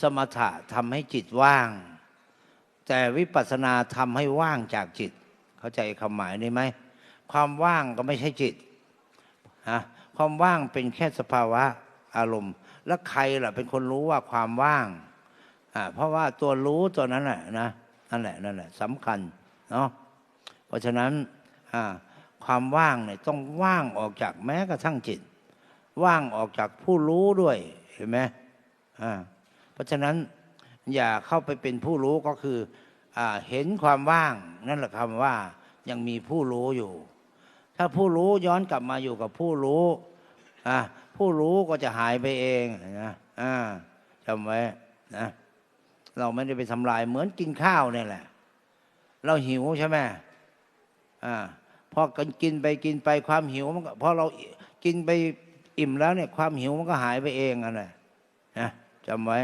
สมถะทำให้จิตว่าง แต่วิปัสสนาทำให้ว่างจากจิต เข้าใจคำหมายนี้ไหมความว่างก็ไม่ใช่จิตฮะความว่างเป็นแค่สภาวะอารมณ์ แล้วใครล่ะเป็นคนรู้ว่าความว่างอ่าเพราะว่าตัวรู้ตัวนั้นแหละนะนั่นแหละนั่นแหละสำคัญเนาะเพราะฉะนั้นอ่าความว่างเนี่ยต้องว่างออกจากแม้กระทั่งจิต ว่างออกจากผู้รู้ด้วยเห็นไหมอ่า เพราะฉะนั้นอย่าเข้าไปเป็นผู้รู้ก็คืออเห็นความว่าง นั่นแหละคำว่ายังมีผู้รู้อยู่ ถ้าผู้รู้ย้อนกลับมาอยู่กับผู้รู้ผู้รู้ก็จะหายไปเองนะจำไว้นะเราไม่ได้ไปทำลายเหมือนกินข้าวเนี่ยแหละ เราหิวใช่ไหมอ่าพอกินกินไปกินไปความหิวมันก็พอเรากินไปอิ่มแล้วเนี่ย ความหิวมันก็หายไปเองอะไรนะ จำไว้